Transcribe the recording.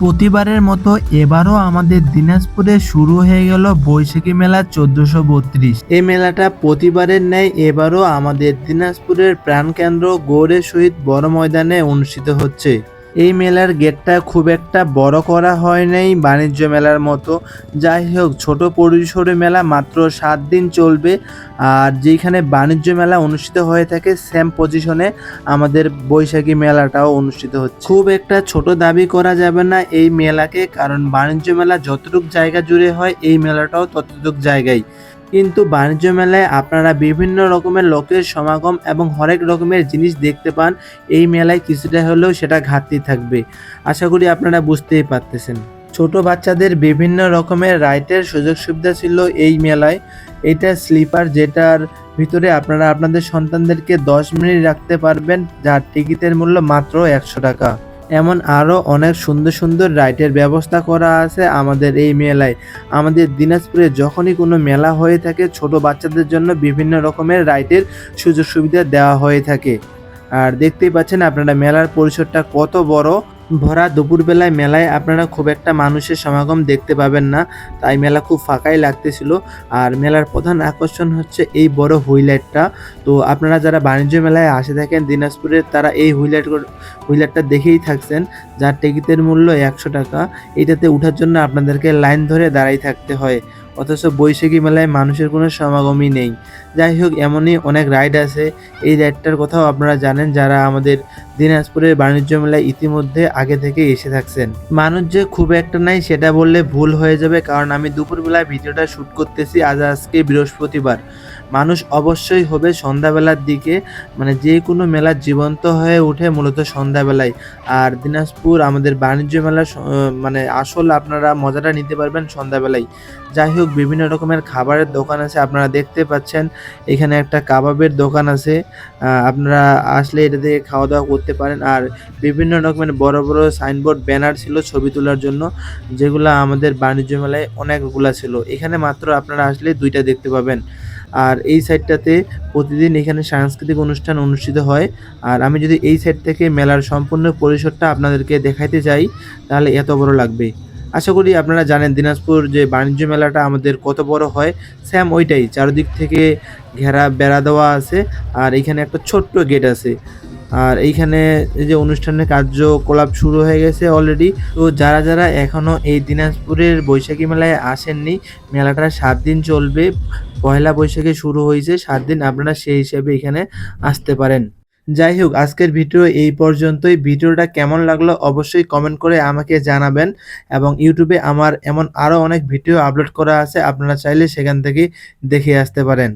প্রতিবারের মতো এবারও আমাদের দিনাজপুরে শুরু হয়ে গেল বৈশাখী মেলা চোদ্দশো বত্রিশ। এই মেলাটা প্রতিবারের ন্যায় এবারও আমাদের দিনাজপুরের প্রাণকেন্দ্র গৌরের সহিত বড় ময়দানে অনুষ্ঠিত হচ্ছে। এই মেলার গেটটা খুব একটা বড় করা হয় নাই বাণিজ্য মেলার মতো। যাই হোক, ছোট পরিসরে মেলা মাত্র সাত দিন চলবে। আর যেখানে বাণিজ্য মেলা অনুষ্ঠিত হয়ে থাকে সেম পজিশনে আমাদের বৈশাখী মেলাটাও অনুষ্ঠিত হচ্ছে। খুব একটা ছোট দাবি করা যাবে না এই মেলাকে, কারণ বাণিজ্য মেলা যতটুক জায়গা জুড়ে হয়, এই মেলাটাও ততটুক জায়গায়। কিন্তু বাণিজ্য মেলায় আপনারা বিভিন্ন রকমের লোকের সমাগম এবং হরেক রকমের জিনিস দেখতে পান। এই মেলায় কিছুটা হলেও সেটা ঘাটতি থাকবে। আশা করি আপনারা বুঝতেই পারতেছেন। ছোট বাচ্চাদের বিভিন্ন রকমের রাইটের সুযোগ সুবিধা ছিল এই মেলায়। এটা স্লিপার যেটার ভিতরে আপনারা আপনাদের সন্তানদেরকে দশ মিনিট রাখতে পারবেন। যার টিকিটের মূল্য মাত্র একশো টাকা। এমন আরও অনেক সুন্দর সুন্দর রাইডের ব্যবস্থা করা আছে আমাদের এই মেলায়। আমাদের দিনাজপুরে যখনই কোনো মেলা হয়ে থাকে, ছোট বাচ্চাদের জন্য বিভিন্ন রকমের রাইডের সুযোগ সুবিধা দেওয়া হয়ে থাকে। আর দেখতেই পাচ্ছেন আপনারা মেলার পরিসরটা কত বড়। ভরা দুপুরবেলায় মেলায় আপনারা খুব একটা মানুষের সমাগম দেখতে পাবেন না, তাই মেলা খুব ফাঁকাই লাগতেছিল। আর মেলার প্রধান আকর্ষণ হচ্ছে এই বড় হুইলাইটটা। তো আপনারা যারা বাণিজ্য মেলায় আসে থাকেন দিনাজপুরের, তারা এই হুইলাইট হুইলারটা দেখেই থাকছেন। যার টিকিটের মূল্য একশো টাকা। এটাতে ওঠার জন্য আপনাদেরকে লাইন ধরে দাঁড়াই থাকতে হয়। অথচ বৈশাখী মেলায় মানুষের কোনো সমাগমই নেই। যাই হোক, এমনই অনেক রাইড আছে। এই রাইডটার কথাও আপনারা জানেন, যারা আমাদের দিনাজপুরের বাণিজ্য মেলায় ইতিমধ্যে আগে থেকে এসে থাকছেন। মানুষ যে খুব একটা নাই সেটা বললে ভুল হয়ে যাবে, কারণ আমি দুপুরবেলায় ভিডিওটা শ্যুট করতেছি আজ আজকে বৃহস্পতিবার। মানুষ অবশ্যই হবে সন্ধ্যাবেলার দিকে মানে যে কোনো মেলা জীবন্ত হয়ে ওঠে মূলত সন্ধ্যাবেলায়। আর দিনাজপুর আমাদের বাণিজ্য মেলা মানে আসল আপনারা মজাটা নিতে পারবেন সন্ধ্যাবেলায়। যাই হোক, বিভিন্ন রকমের খাবারের দোকান আছে, আপনারা দেখতে পাচ্ছেন। এখানে একটা কাবাবের দোকান আছে। আপনারা আসলে এটা থেকে খাওয়া দাওয়া করতে পারেন। আর বিভিন্ন রকমের বড় বড় সাইনবোর্ড ব্যানার ছিল ছবি তোলার জন্য, যেগুলো আমাদের বাণিজ্য মেলায় অনেকগুলা ছিল। এখানে মাত্র আপনারা আসলে দুইটা দেখতে পাবেন। আর এই সাইডটাতে প্রতিদিন এখানে সাংস্কৃতিক অনুষ্ঠান অনুষ্ঠিত হয়। আর আমি যদি এই সাইড থেকে মেলার সম্পূর্ণ পরিসরটা আপনাদেরকে দেখাইতে চাই, তাহলে এত বড় লাগবে। আশা করি আপনারা জানেন দিনাজপুর যে বাণিজ্য মেলাটা আমাদের কত বড় হয় স্যাম ওইটাই। চারদিক থেকে ঘেরা, বেড়া দেওয়া আছে, আর এইখানে একটা ছোট্ট গেট আছে। আর এইখানে এই যে অনুষ্ঠানের কার্যকলাপ শুরু হয়ে গেছে অলরেডি তো যারা যারা এখনও এই দিনাজপুরের বৈশাখী মেলায় আসেননি, মেলাটা সাত দিন চলবে। পয়লা বৈশাখে শুরু হয়েছে, সাত দিন আপনারা সেই হিসাবে এখানে আসতে পারেন। যাই হোক, আজকের ভিডিও এই পর্যন্তই। ভিডিওটা কেমন লাগল অবশ্যই কমেন্ট করে আমাকে জানাবেন এবং ইউটিউবে আমার এমন আরও অনেক ভিডিও আপলোড করা আছে, আপনারা চাইলে সেখান থেকে দেখে আসতে পারেন।